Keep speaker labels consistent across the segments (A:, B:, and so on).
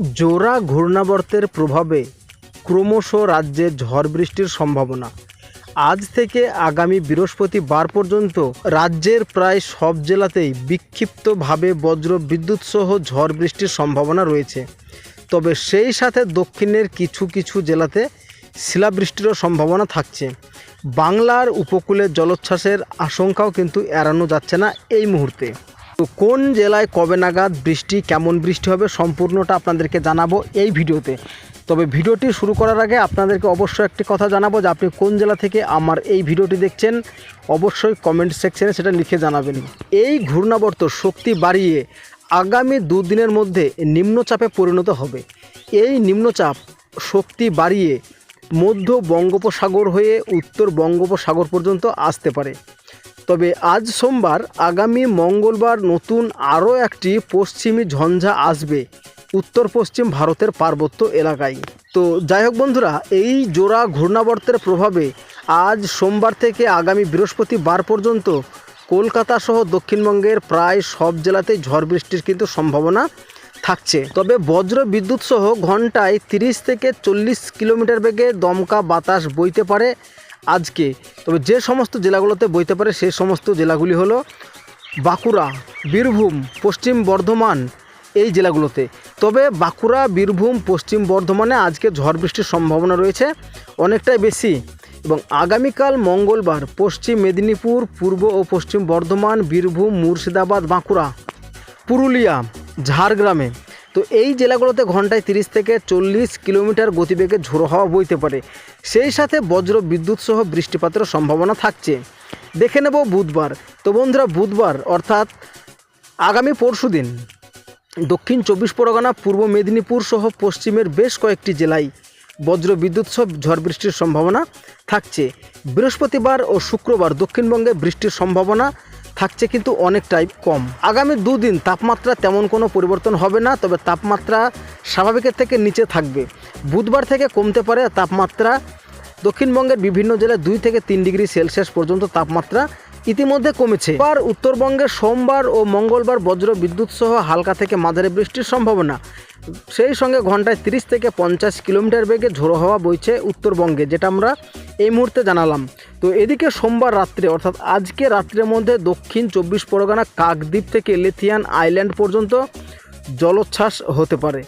A: জোড়া ঘূর্ণাবর্তের প্রভাবে ক্রমশ রাজ্যে ঝড় বৃষ্টির সম্ভাবনা। আজ থেকে আগামী বৃহস্পতিবার পর্যন্ত রাজ্যের প্রায় সব জেলাতেই বিক্ষিপ্তভাবে বজ্র বিদ্যুৎ সহ ঝড় বৃষ্টির সম্ভাবনা রয়েছে। তবে সেই সাথে দক্ষিণের কিছু কিছু জেলাতে শিলাবৃষ্টিরও সম্ভাবনা থাকছে। বাংলার উপকূলে জলোচ্ছ্বাসের আশঙ্কাও কিন্তু এড়ানো যাচ্ছে না এই মুহূর্তে। তো কোন জেলায় কবে নাগাদ বৃষ্টি, কেমন বৃষ্টি হবে সম্পূর্ণটা আপনাদেরকে জানাব এই ভিডিওতে। তবে ভিডিওটি শুরু করার আগে আপনাদেরকে অবশ্যই একটি কথা জানাব যে আপনি কোন জেলা থেকে আমার এই ভিডিওটি দেখছেন। অবশ্যই কমেন্ট সেকশনে সেটা লিখে জানাবেন। এই ঘূর্ণাবর্ত শক্তি বাড়িয়ে আগামী দুদিনের মধ্যে নিম্নচাপে পরিণত হবে। এই নিম্নচাপ শক্তি বাড়িয়ে মধ্য বঙ্গোপসাগর হয়ে উত্তর বঙ্গোপসাগর পর্যন্ত আসতে পারে। তবে আজ সোমবার আগামী মঙ্গলবার নতুন আরও একটি পশ্চিমী ঝঞ্ঝা আসবে উত্তর পশ্চিম ভারতের পার্বত্য এলাকায়। তো যাই হোক বন্ধুরা, এই জোড়া ঘূর্ণাবর্তের প্রভাবে আজ সোমবার থেকে আগামী বৃহস্পতিবার পর্যন্ত কলকাতা সহ দক্ষিণবঙ্গের প্রায় সব জেলাতেই ঝড় বৃষ্টির কিন্তু সম্ভাবনা থাকছে। তবে বজ্র বিদ্যুৎ সহ ঘন্টায় তিরিশ থেকে চল্লিশ কিলোমিটার বেগে দমকা বাতাস বইতে পারে আজকে। তবে যে সমস্ত জেলাগুলোতে বইতে পারে সেই সমস্ত জেলাগুলি হলো বাঁকুড়া, বীরভূম, পশ্চিম বর্ধমান এই জেলাগুলোতে। তবে বাঁকুড়া, বীরভূম, পশ্চিম বর্ধমানে আজকে ঝড় বৃষ্টির সম্ভাবনা রয়েছে অনেকটাই বেশি এবং আগামীকাল মঙ্গলবার পশ্চিম মেদিনীপুর, পূর্ব ও পশ্চিম বর্ধমান, বীরভূম, মুর্শিদাবাদ, বাঁকুড়া, পুরুলিয়া, ঝাড়গ্রামে তো এই জেলাগুলোতে ঘন্টায় তিরিশ থেকে চল্লিশ কিলোমিটার গতিবেগে ঝোড়ো হাওয়া বইতে পারে। সেই সাথে বজ্র বিদ্যুৎ সহ বৃষ্টিপাতের সম্ভাবনা থাকছে। দেখে নেব বুধবার। তো বন্ধুরা, বুধবার অর্থাৎ আগামী পরশু দিন দক্ষিণ চব্বিশ পরগনা, পূর্ব মেদিনীপুর সহ পশ্চিমের বেশ কয়েকটি জেলায় বজ্র বিদ্যুৎ সহ ঝড় বৃষ্টির সম্ভাবনা থাকছে। বৃহস্পতিবার ও শুক্রবার দক্ষিণবঙ্গে বৃষ্টির সম্ভাবনা থাকছে কিন্তু অনেকটাই কম। আগামী দুদিন তাপমাত্রা তেমন কোনো পরিবর্তন হবে না, তবে তাপমাত্রা স্বাভাবিকের থেকে নিচে থাকবে। বুধবার থেকে কমতে পারে তাপমাত্রা। দক্ষিণবঙ্গের বিভিন্ন জেলায় দুই থেকে তিন ডিগ্রি সেলসিয়াস পর্যন্ত তাপমাত্রা ইতিমধ্যে কমেছে। এবার উত্তরবঙ্গে সোমবার ও মঙ্গলবার বজ্র বিদ্যুৎ সহ হালকা থেকে মাঝারি বৃষ্টির সম্ভাবনা। সেই সঙ্গে ঘন্টায় তিরিশ থেকে পঞ্চাশ কিলোমিটার বেগে ঝোড়ো হাওয়া বইছে উত্তরবঙ্গে, যেটা আমরা এই মুহূর্তে জানালাম। তো এদিকে সোমবার রাত্রে, অর্থাৎ আজকে রাত্রের মধ্যে দক্ষিণ চব্বিশ পরগনা, কাকদ্বীপ থেকে লেথিয়ান আইল্যান্ড পর্যন্ত জলোচ্ছ্বাস হতে পারে।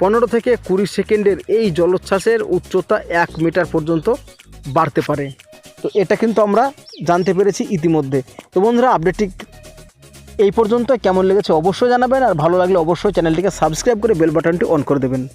A: পনেরো থেকে কুড়ি সেকেন্ডের এই জলোচ্ছ্বাসের উচ্চতা এক মিটার পর্যন্ত বাড়তে পারে। তো এটা কিন্তু আমরা জানতে পেরেছি ইতিমধ্যে। তো বন্ধুরা আপডেটটি এই পর্যন্ত কেমন লেগেছে অবশ্যই জানাবেন, আর ভালো লাগলে অবশ্যই চ্যানেলটিকে সাবস্ক্রাইব করে বেল বাটনটি অন করে দেবেন।